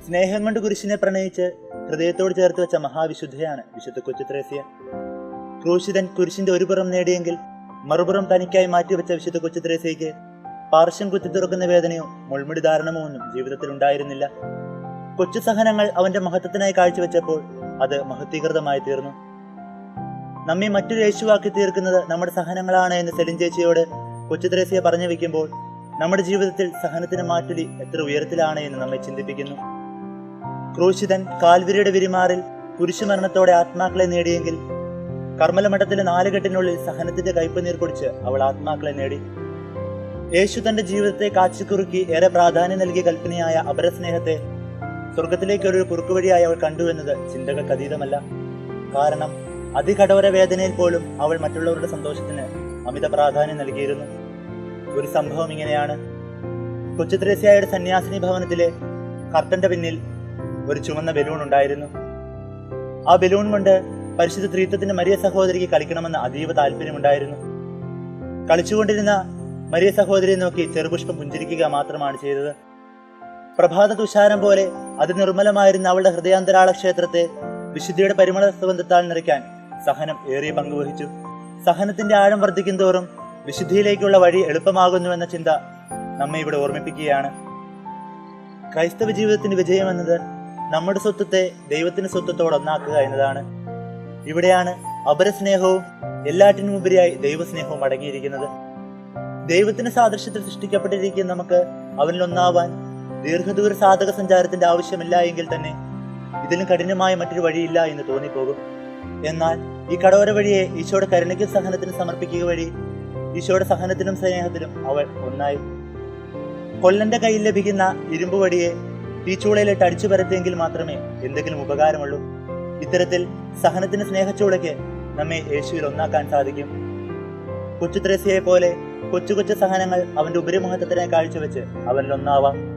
സ്നേഹം കൊണ്ട് കുരിശിനെ പ്രണയിച്ച് ഹൃദയത്തോട് ചേർത്ത് വെച്ച മഹാവിശുദ്ധയാണ് വിശുദ്ധ കൊച്ചുത്രേസ്യ ക്രൂശിതൻ കുരിശിന്റെ ഒരു പുറം നേടിയെങ്കിൽ മറുപുറം തനിക്കായി മാറ്റിവെച്ച വിശുദ്ധ കൊച്ചുത്രേസ്യയ്ക്ക് പാർശ്വം കുത്തി തുറക്കുന്ന വേദനയോ മുൾമുടി ധാരണമോ ഒന്നും ജീവിതത്തിൽ ഉണ്ടായിരുന്നില്ല. കൊച്ചു സഹനങ്ങൾ അവന്റെ മഹത്വത്തിനായി കാഴ്ചവെച്ചപ്പോൾ അത് മഹത്വീകൃതമായി തീർന്നു. നമ്മെ മറ്റൊരു യേശുവാക്കി തീർക്കുന്നത് നമ്മുടെ സഹനങ്ങളാണ് എന്ന് സെലിൻ ചേച്ചിയോട് കൊച്ചു ത്രേസ്യ പറഞ്ഞു വെക്കുമ്പോൾ നമ്മുടെ ജീവിതത്തിൽ സഹനത്തിന് മാറ്റുലി എത്ര ഉയരത്തിലാണ് എന്ന് നമ്മെ ചിന്തിപ്പിക്കുന്നു. ക്രൂശിതൻ കാൽവിരിയുടെ വിരിമാറിൽ കുരിശുമരണത്തോടെ ആത്മാക്കളെ നേടിയെങ്കിൽ കർമ്മലമഠത്തിലെ നാലുകെട്ടിനുള്ളിൽ സഹനത്തിന്റെ കയ്പുനീർ കുടിച്ച് അവൾ ആത്മാക്കളെ നേടി. യേശു തന്റെ ജീവിതത്തെ കാച്ചിക്കുറുക്കി ഏറെ പ്രാധാന്യം നൽകിയ കൽപ്പനയായ അപരസ്നേഹത്തെ സ്വർഗത്തിലേക്കൊരു കുറുക്കുവഴിയായി അവൾ കണ്ടു എന്നത് ചിന്തകൾക്ക് അതീതമല്ല. കാരണം അതികഠോര വേദനയിൽ പോലും അവൾ മറ്റുള്ളവരുടെ സന്തോഷത്തിന് അമിത പ്രാധാന്യം നൽകിയിരുന്നു. ഒരു സംഭവം ഇങ്ങനെയാണ്. കൊച്ചു ത്രേസ്യായുടെ സന്യാസിനി ഭവനത്തിലെ കർട്ടന്റെ പിന്നിൽ ഒരു ചുവന്ന ബലൂൺ ഉണ്ടായിരുന്നു. ആ ബലൂൺ കൊണ്ട് പരിശുദ്ധ ത്രീത്വത്തിന്റെ മരിയ സഹോദരിക്ക് കളിക്കണമെന്ന് അതീവ താല്പര്യമുണ്ടായിരുന്നു. കളിച്ചുകൊണ്ടിരുന്ന മരിയ സഹോദരിയെ നോക്കി ചെറുപുഷ്പം പുഞ്ചിരിക്കുക മാത്രമാണ് ചെയ്തത്. പ്രഭാത തുഷാരം പോലെ അതിനിർമ്മലമായിരുന്ന അവളുടെ ഹൃദയാന്തരാള ക്ഷേത്രത്തെ വിശുദ്ധിയുടെ പരിമള സുഗന്ധത്താൽ നിറയ്ക്കാൻ സഹനം ഏറിയ പങ്കുവഹിച്ചു സഹനത്തിന്റെ ആഴം വർദ്ധിക്കും തോറും വിശുദ്ധിയിലേക്കുള്ള വഴി എളുപ്പമാകുന്നുവെന്ന ചിന്ത നമ്മെ ഇവിടെ ഓർമ്മിപ്പിക്കുകയാണ്. ക്രൈസ്തവ ജീവിതത്തിന്റെ വിജയം എന്നത് നമ്മുടെ സ്വത്വത്തെ ദൈവത്തിന്റെ സ്വത്വത്തോട് ഒന്നാക്കുക എന്നതാണ്. ഇവിടെയാണ് അപരസ്നേഹവും എല്ലാറ്റിനും ഉപരിയായി ദൈവസ്നേഹവും അടങ്ങിയിരിക്കുന്നത്. ദൈവത്തിന്റെ സാദൃശ്യത്തിൽ സൃഷ്ടിക്കപ്പെട്ടിരിക്കുന്ന നമുക്ക് അവനിൽ ഒന്നാവാൻ ദീർഘദൂര സാധക സഞ്ചാരത്തിന്റെ ആവശ്യമില്ല എങ്കിൽ തന്നെ ഇതിലും കഠിനമായ മറ്റൊരു വഴിയില്ല എന്ന് തോന്നിപ്പോകും. എന്നാൽ ഈ കടവര വഴിയെ ഈശോയുടെ കരുണയ്ക്കും സഹനത്തിന് സമർപ്പിക്കുക വഴി ഈശോയുടെ സഹനത്തിനും സ്നേഹത്തിനും അവൾ ഒന്നായി. കൊല്ലന്റെ കയ്യിൽ ലഭിക്കുന്ന ഇരുമ്പ് വടിയെ തീച്ചൂളയിലിട്ട് അടിച്ചു പരത്തിയെങ്കിൽ മാത്രമേ എന്തെങ്കിലും ഉപകാരമുള്ളൂ. ഇത്തരത്തിൽ സഹനത്തിന് സ്നേഹച്ചൂളയ്ക്ക് നമ്മെ യേശുവിൽ ഒന്നാക്കാൻ സാധിക്കും. കൊച്ചു ത്രേസ്യയെ പോലെ കൊച്ചു കൊച്ചു സഹനങ്ങൾ അവന്റെ ഉപരിമഹത്വത്തിനായി കാഴ്ചവെച്ച് അവനിൽ ഒന്നാവാം